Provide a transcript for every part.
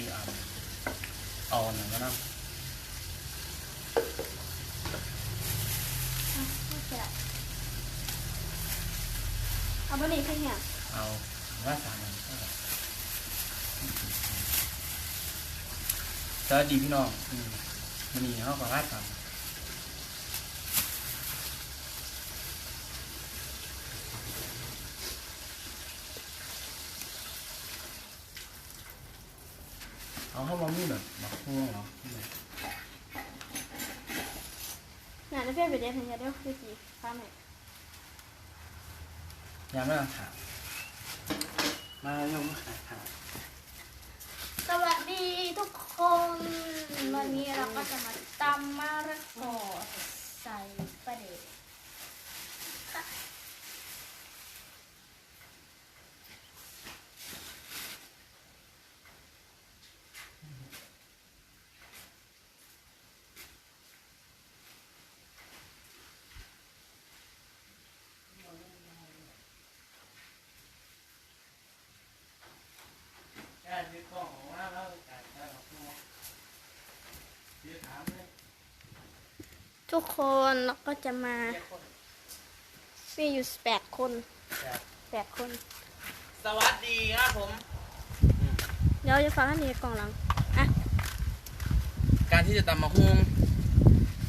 ทีอะเอาหนึ่งก็น้เอาบะหมี่ขึ้นเนี่ยำเอาว่าสามหนึ่งก็ได้สวัสดีพี่น้องอืมมันนี่เขาก็ราดตาม เอาเข้ามามีแบบมาคู่เหรองานเพื่อนไปเรียนถึงจะได้คือจีฟ้าไหมยังไม่ต้องถามมายังมาถามสวัสดีทุกคน วันนี้เราก็จะมาตำมะระกอใส่ประเดช ทุกคนเราก็จะมามีอยู่แปดคนแปดคน สวัสดีครับผม เดี๋ยวจะฟังท่านนี้กล่องหลังอะการที่จะตำมะฮุง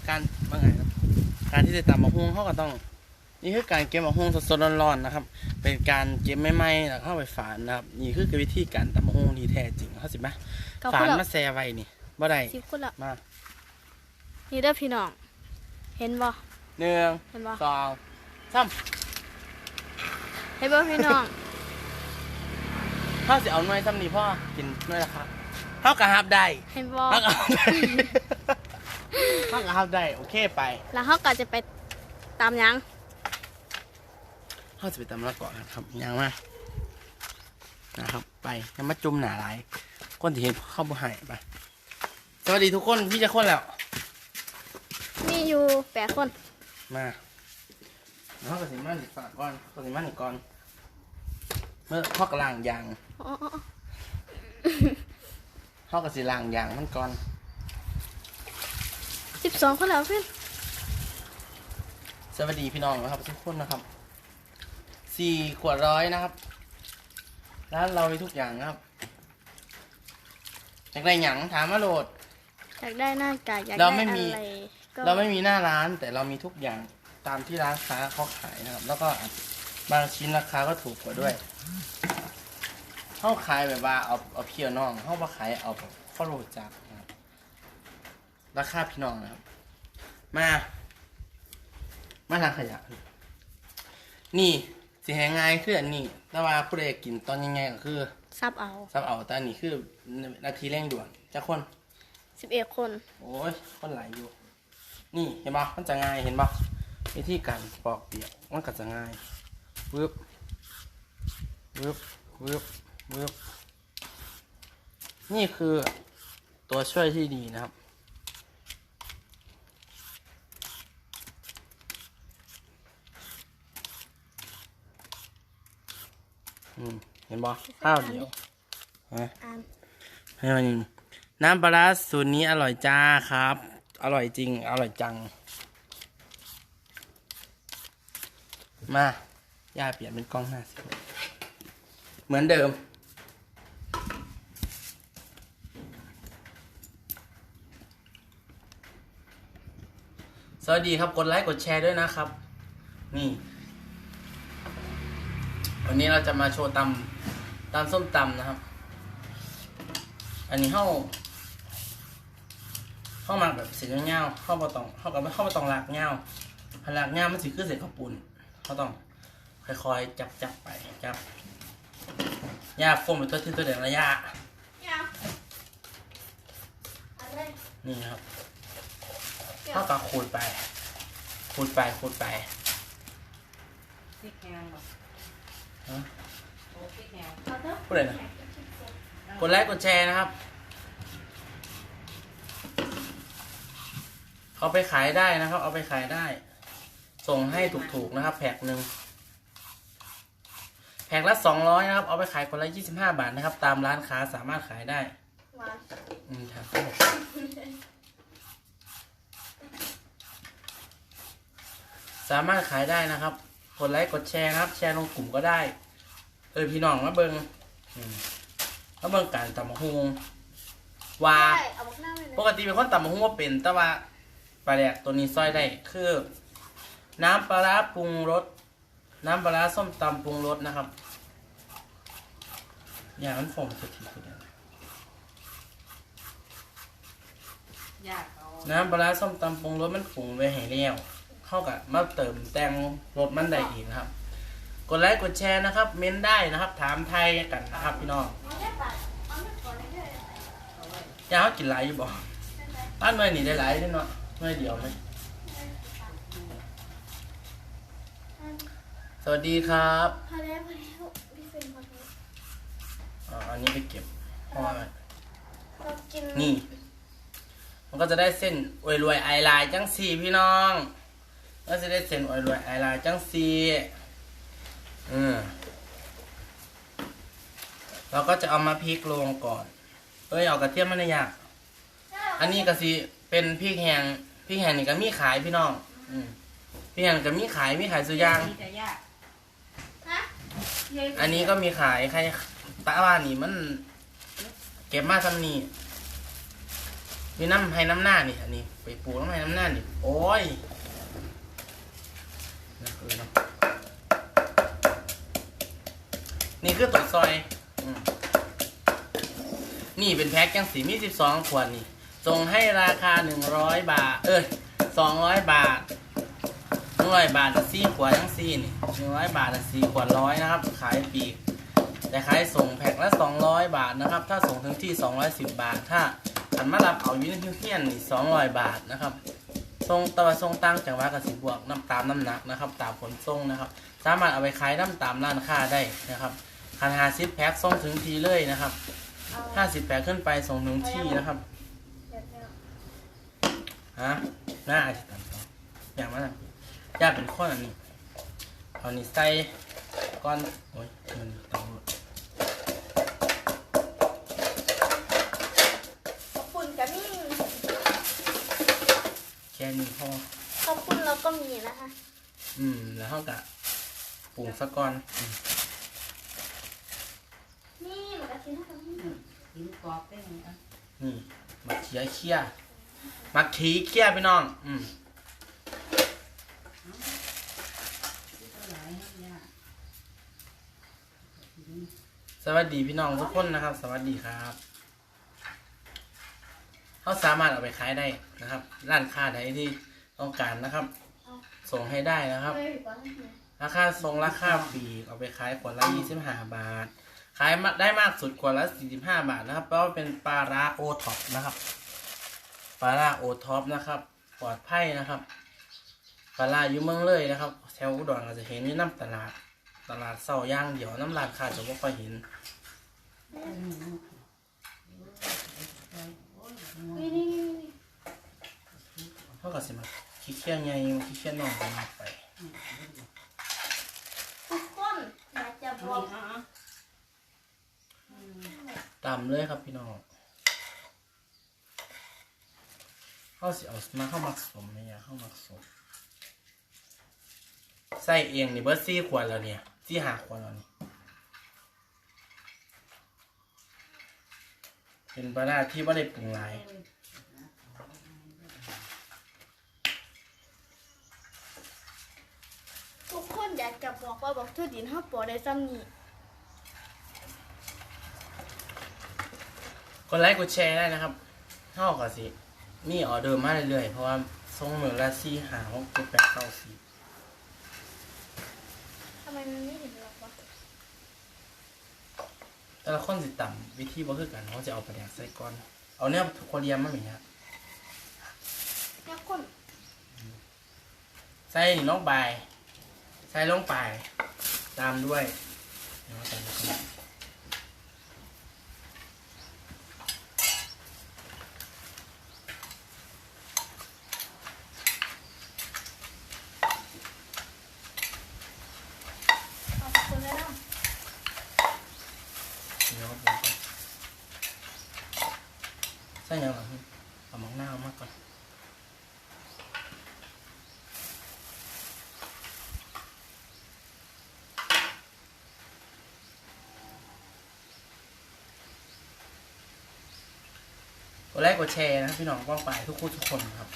การว่าไงครับ การที่จะตำมะฮุงเขาก็ต้อง นี่คือการเก็บมะฮุงสดๆร้อนๆนะครับ เป็นการเก็บไม่ไหม้แล้วเข้าไปฝานนะครับ นี่คือวิธีการตำมะฮุงที่แท้จริงเขาสิไหมเก้าฝาคนนละมาแซ่ไว้นี่บ่ได้สิบคนละมานี่เด้อพี่น้อง เห็นบ่หนึ่งเห็นบ่สองสามเห็นบ่พี่น้องถ้าสิเอาหน่วยซ้ำนี่พ่อกินหน่วยละครับเท่ากับฮับได้เห็นบ่เท่ากับฮับได้เท่ากับฮับได้โอเคไป แล้วเขาก็จะไปตามหยังเขาจะไปตำละก่อนนะครับยังมานะครับไปยังมาจุ่มหนาหลายคนที่เห็นเข้าบ่ใหายไปสวัสดีทุกคนพี่จะคนแล้วมี อยู่แปดคนมาเขากระสิมันอีกฝากก่อนกระสิมันอีกก่อน เมื่อพ่อกระลางยางอ๋ออ๋ออ๋อเขากระสิลางยางมันก่อนสิบสองคนแล้วเพื่อนสวัสดีพี่น้องนะครับทุกคนนะครับสี่ขวดร้อยนะครับร้านเรามีทุกอย่างนะครับอยากได้หยังถามมาโหลดอยากได้หน้ากากอยากเราได้ไม่มีอะไร ก็เราไม่มีหน้าร้านแต่เรามีทุกอย่างตามที่ร้านค้าเขาขายนะครับ แล้วก็บางชิ้นราคาก็ถูกกว่าด้วยเขาขายแบบว่าเอาเอาเพียวน้องเขามาขายเอาแบบข้าวโรจักนะครับราคาพี่น้องนะครับ มา มาทางขยะ นี่สิแหงง่ายคืออันนี้แต่ว่าผู้ใดกินตอนยังไงก็คือซับเอาซับเอาแต่อันนี้คือนาทีเร่งด่วนจะคนสิบเอ็ดคน โอ้ยคนหลายอยู่ นี่เห็นปะมันจะง่ายเห็นปะวิธีการปอกเปียกมันก็จะง่ายวืบวืบวืบวืบนี่คือตัวช่วยที่ดีนะครับอืมเห็นปะข้าวเดียวฮะอ่านให้มันน้ำปลาร้าสูตรนี้อร่อยจ้าครับ อร่อยจริง อร่อยจัง มา ย่าเปลี่ยนเป็นกล้องหน้าสิ เหมือนเดิม สวัสดีครับ กดไลค์ กดแชร์ด้วยนะครับ นี่ วันนี้เราจะมาโชว์ตำตำส้มตำนะครับ อันนี้เข้า เข้ามาแบบเสียงเงาๆเข้ามาตองเข้ากับเข้ามาตองหลากเงาพลากเงามันสิคือเสียงข้าวปุ่นเขาต้องค่อยๆจับจับไปจับยาโฟมเป็นตัวที่ตัวเด่นระยะยาวอะไรนี่ครับเท่ากับขูดไปขูดไปขูดไปพริกแห้งบ่ฮะโอ้พริกแห้งเอาเถอะพูดเลยนะกดไลค์กดแชร์นะครับ เขาไปขายได้นะครับ เอาไปขายได้ ส่งให้ถูกๆนะครับ แพ็คหนึ่งแพ็คละสองร้อยนะครับ เอาไปขายคนละยี่สิบห้าบาทนะครับ ตามร้านค้าสามารถขายได้วมาอืมครับผมสามารถขายได้นะครับกดไลค์กดแชร์นะครับ แชร์ลงกลุ่มก็ได้ เออพี่น้องมาเบิงอืมมาเบิงการตำมะฮุงว่า ใช่เอาบอกหน้าเลยนะปกติเป็นคนตำมะฮุงว่าเป็นแต่ว่า ปลาแดกตัวนี้ซอยได้คือ น้ำปลาร้าปรุงรสน้ำปลาร้าส้มตำปรุงรสนะครับ อย่างนั้นผมสุดที่สุดแล้วยากเอาน้ำปลาร้าส้มตำปรุงรสมันปรุงไว้ให้แล้วเข้ากับมาเติมแต่งรสมันได้อีกนะครับ กดไลค์กดแชร์นะครับ เม้นได้นะครับ ถามไทยกันนะครับพี่น้องเอาได้ปะเอาได้ก่อนได้เลยเอาไว้อยากเขากินหลายอยู่บ่บ้านหน่วยนี่ได้หลายด้วยเนาะ หน่วยเดียวไหมสวัสดีครับพอแล้วพอแล้วพี่เฟรมพอแล้วอ่าอันนี้ไปเก็บเพราะว่าเรากินนี่ มันก็จะได้เส้นอวยรวยไอไลน์จังสีพี่น้อง ก็จะได้เส้นอวยรวยไอไลน์จังสีอืมเราก็จะเอามาพริกลงก่อน เอ้ยเอากระเทียมมันได้ยาก อันนี้ก็สิเป็นพริกแห้งพ ริกแห้งนี่ก็มีขายพี่น้อง อืมพริกแห้งก็มีขายมีขายสุอยางนี่จะยากฮะอันนี้ก็มีขายใครตาว่านี่มัน เก็บมาทำนี่มีน้ำให้น้ำหน้านี่อันนี้ ไปปลูกน้ำให้น้ำหน้านี่โอ้ยน่าเกลือเนาะนี่คือตัวซอยอืมนี่เป็นแพ็คยังสีมีสิบสองขวดนี่ ส่งให้ราคาหนึ่งร้อยบาท เอ้ยสองร้อยบาทหนึ่งร้อยบาทละสี่ขวดยังสี่นี่หนึ่งร้อยบาทละสี่ขวดร้อยนะครับ ขายปีก แต่ขายส่งแพ็คละ 200 บาทนะครับ ถ้าส่งถึงที่ 210 บาท ถ้าอันมารับเอาอยูในเฮียนนี่200 บาทนะครับส่งตะวันส่งตั้งจังหวัดกับสิบวกน้ำตามน้ำหนักนะครับ ตามผลส่งนะครับ สามารถเอาไปขายน้ำตามร้านค้าได้นะครับคันหาซิปแพ็คส่งถึงทีเลยนะครับห้าสิบแพ็คขึ้นไปส่งถึงที่นะครับ ฮะน่าอาจจะตามต่ออย่างนั้นนะอยากเป็นข้ออันนี้เอานี่ใส่ก้อนโอ้ยมันเตาขอบคุณกับนี่แค่นี้พอขอบคุณเราก็มีนะคะ อืม แล้วเขากะปรุงซะก่อนอืมนี่เหมือนกับชิ้นที่อืมหินกรอบได้ไหมอะ นี่มักเขียเคี่ย มักขีเคี่ยพี่น้อง อืมสวัสดีพี่น้องทุกคนนะครับ สวัสดีครับเขาสามารถเอาไปขายได้นะครับ ร้านค้าใดที่ต้องการนะครับ ส่งให้ได้นะครับเฮ้ยก่อนนะราคาทรงราคาปลีเอาไปขายขวดละ25บห้าบาท ขายได้มากสุดขวดละ45บาทนะครับ เพราะว่าเป็นปลาร้าโอท็อปนะครับ ปลาร้าโอท็อปนะครับ ปลอดภัยนะครับปลาร้าอยู่เมืองเลยนะครับ แถวอุดรก็จะเห็นอยู่น้ำตลาด ตลาดเศร้าย่างเดียวน้ำร้านค้าจะไม่ค่อยเห็นนี่นี่นี่นี่เท่ากับสิมาขี้เคี้ยไงขี้เคี้ยน้องกันมาไปทุกคนอยากจะบเอาอกอีกอะอะตามเลยครับพี่น้องเขาสิเอามาเข้ามักสมไหมเนี่ยเข้ามักสมใส่เองนี่เบิร์ซี่ขวดแล้วเนี่ยซี่หาขวดแล้วนี่เป็นปลาร้าที่ไม่ได้ปรุงหลายทุกคนอยากจะบอกว่าบอกทุดินห้าปอได้ซ้ำนี่กดไลค์กดแชร์ได้นะครับเท่ากับสิ มีออเดอร์มาเรื่อยๆ เพราะว่าทรงเหมือนละซี่หาหกเจ็ดแปดเก้าสี่ทำไมมันไม่ถึงหรอกวะแต่ละคนสิต่ำวิธีบ่คือกันเขาจะเอาปลาแดกใส่ก้อน เอาเนี่ยโคเรียมมาไหมครับเนี่ยคนใส่นี่ลงไปใส่ลงไป ตามด้วยเดี๋ยวเราตามด้วยกัน ขอบคุณนะ เดี๋ยวเราปรุงก่อน ดไลค์กดแชร์นะครับพี่น้องป้องไปทุกคนทุกคนครับ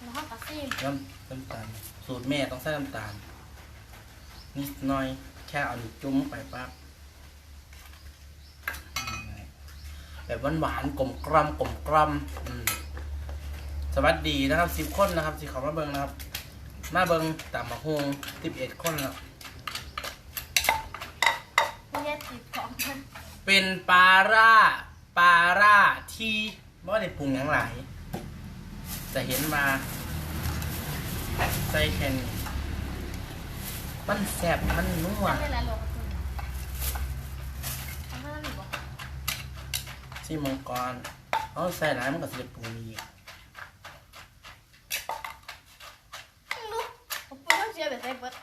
แล้วก็กระซิมน้ำน้ำตาลสูตรแม่ต้องใส่น้ำตาลนิดหน่อยแค่เอานิ้วจุ้มไปปั๊บอืมแบบหวานๆกลมกล่อมกลมกล่อมอืมสวัสดีนะครับสิบคนนะครับสิเขามาเบิงนะครับมาเบิงต่ำมาฮงสิบเอ็ดคนแล้วไม่ได้ติดของมันเป็นปลาร่า ปลาร่าที่บ่ได้ปรุงอย่างไรจะเห็นมาใส่แค่นี้มันแซ่บมันนัวไม่เป็นไรหรอกคุณทำให้เราหนีบอกที่มังกรเขาใส่หลายมันก็สิได้ปรุงดีลูกผมพูดว่าเชียร์แบบไอ้เบิร์ด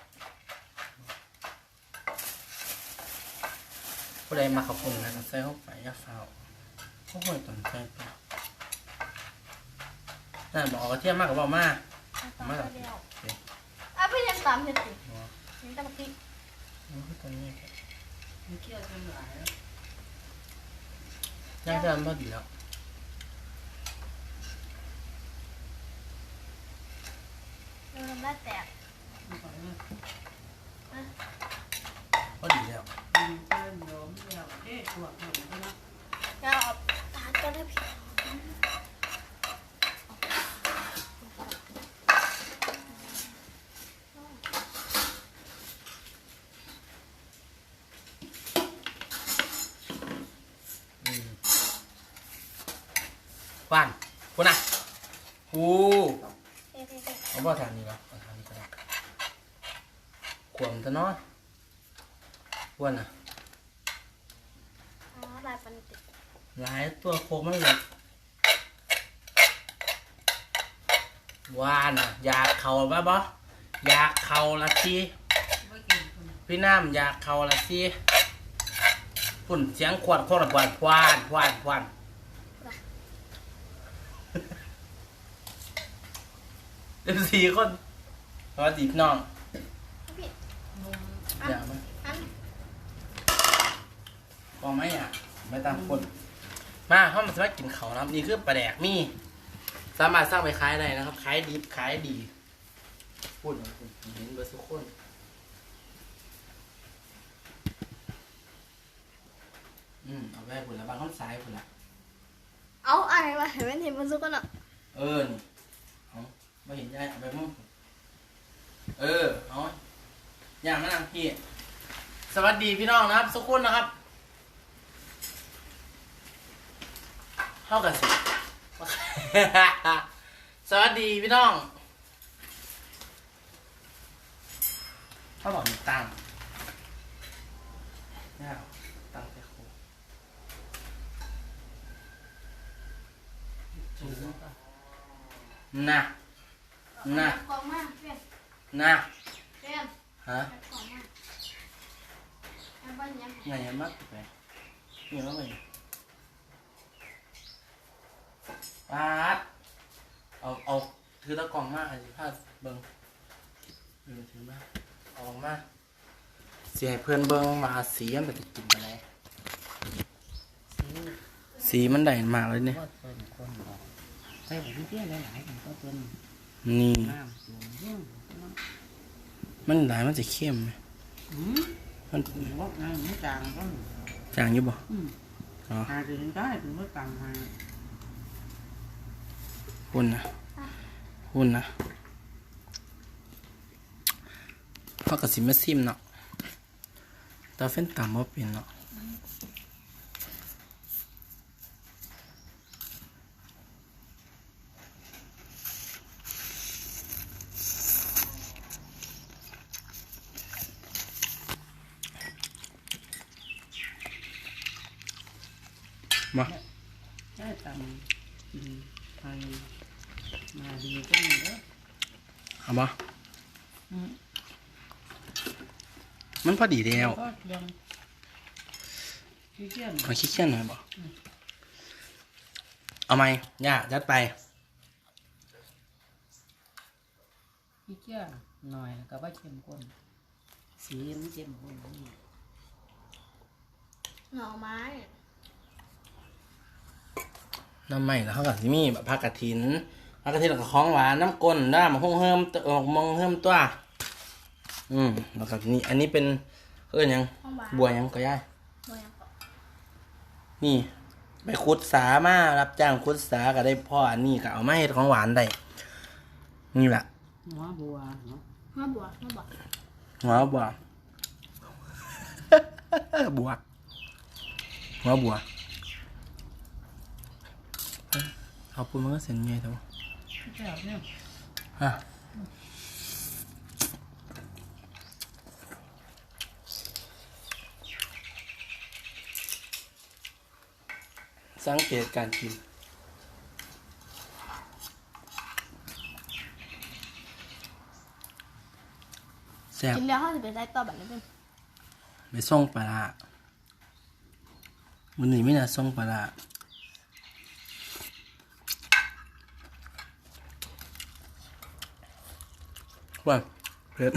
ผู้ใดมาขอบคุณนะก็ใส่เข้าไปอยาเฝ้าเขาห่วยตอนใส่ไปนั่นบอกเอากระเทียมมากกับบอกมาตามมาไปหรอเดียวโอเคอะพี่ยังตามเห็นสิอ๋อเห็นแต่เมื่อกี้มันคือตัวนี้มันเคี่ยวจนหลายแล้วย่างเส้นพอดีแล้วเออได้แตกมันก็เลยพอดีแล้วมันเติมโยมเดียวเอ๊ะตัวหนึ่งก็นะจะเอาตา ก็ได้ผิดอืมคนคุณน่ะหูเท่เท่เท่เอาบ่ทางนี้วะเอาทางนี้ก็ได้ขวมซะนาะอ้วนอะ อ๋อลายปันติด หลายตัวโคกมันเลยว่านอะอยากเข่าบ้าบ่อยากเข่าละทีไม่กินคนพี่น้ำอยากเข่าละทีฝุ่นเสียงขวดขวดขวดพวานพวานพวานเอฟซีคนสวัสดีพี่น้องพี่นุ่มอยากไหมอันพอไหมอะไม่ตามคน มาเข้ามาสามารถกินเขาวนะครับนี่คือปลาแดกมีสามารถสร้างไปขายได้นะครับขายดีขายดีพูดนะคุณเห็นเบอร์สุกคนอืมเอาไปผุนละบางข้อซ้ายผุนละเอาอะไรมาเห็นไหมเห็นมันซุกกันอะเออนี่เอาไม่เห็นยายเอาไปมั่งเออเอาอย่างนั้นนะพี่สวัสดีพี่น้องนะครับสุกคนนะครับ เท่ากันสิ สวัสดีพี่น้องเขาบอกมีตังค์เนี่ยตังค์ไปโคน่ะน่ะกองมาเพื่อนน่ะเพื่อนฮะกองมาไอ้บ้านยังไงยังมักไปนี่ว่าไง ปาดเอาเอาถือตะกล่องมากสิพาดเบิ้งเออถือมาเอาออกมาสีให้เพื่อนเบิ้งมาสีมันเป็นกินไปไหนสีสีมันได้มากเลยเนี่ยก็เติมคนออกใส่แบบนี้หลายๆกันก็เป็นนี่น้ำสูงเยี่ยมมันหลายมันจะเข้มไหมอืมมันว่าไงมันจางก็จางอยู่บ่อืมอ๋อหาจะเห็นได้เป็นว่าต่างหา หุ่นนะหุ่นนะเพราะกับสิมาซิมเนาะแตาเฟ้นต่ำว่าเป็นเนาะมาได้ตำกินไทย มาดีก็มีแล้วเอามาอืมมันพอดีแล้วก็ยังที่เที่ยงเอาขี้เกียจหน่อยบ่เอาไหมย่ายัดไปที่เที่ยงหน่อยแล้วก็ว่าเข้มข้นสีมันเข้มข้นนี่หน่อไม้น้ำใหม่แล้วเขาก็สิมีแบบผักกระถิน ผักกระถินแล้วก็ของหวานน้ำก้นน้ำมะฮุ่งเฮิมตัวเอ่อมองเฮิมตัว อืมแล้วก็นี่อันนี้เป็นเอ้ยยังห้องหวาน บัวยังก็ย่ายบัวยังเกาะนี่ ไปขุดสามารับจ้างขุดสาก็ได้พ่ออันนี้ก็เอามาเฮ็ดของหวานได้นี่แหละหัวบัวเนาะห้องบัวห้องบัวหัวบัว บัวหัวบัวเอาปูนมันก็เส้นใหญ่แต่ว่า แซ่บเนี่ยฮะสังเกตการกินแซ่บกินแล้วเขาจะไปได้ต่อแบบนี้เป็นไปส่งปลาร้ามันนี่ไม่น่าส่งปลาร้า ว่าเผ็ด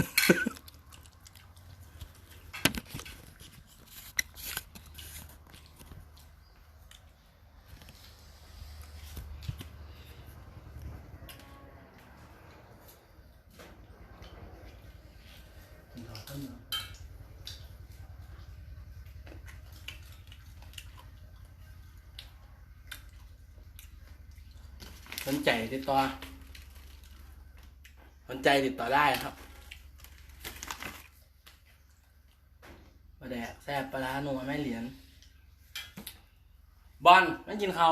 สนใจติดต่อ สนใจติดต่อได้ครับปลาแดกแซ่บปลาร้าหนัวแม่เหรียญบอลไม่กินเขา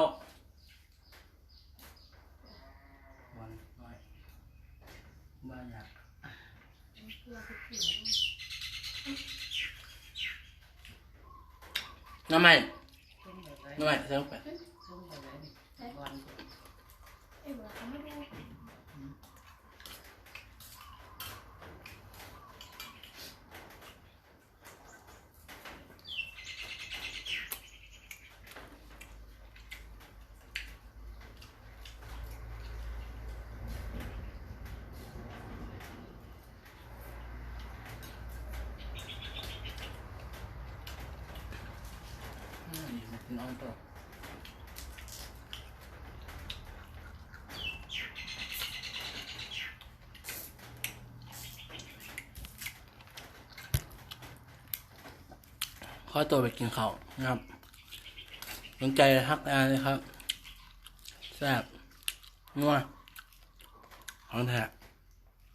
บอลน้อยบ้าอยากน้ำไม่น้ำไม่เซิร์ฟไปต้มแบบไหนนี่บอล เอ้ยบัวเขาไม่รู้ น้องตัวขอตัวไปกินข้าวนะครับ สนใจทักได้เลยครับ แซ่บนัวของแท้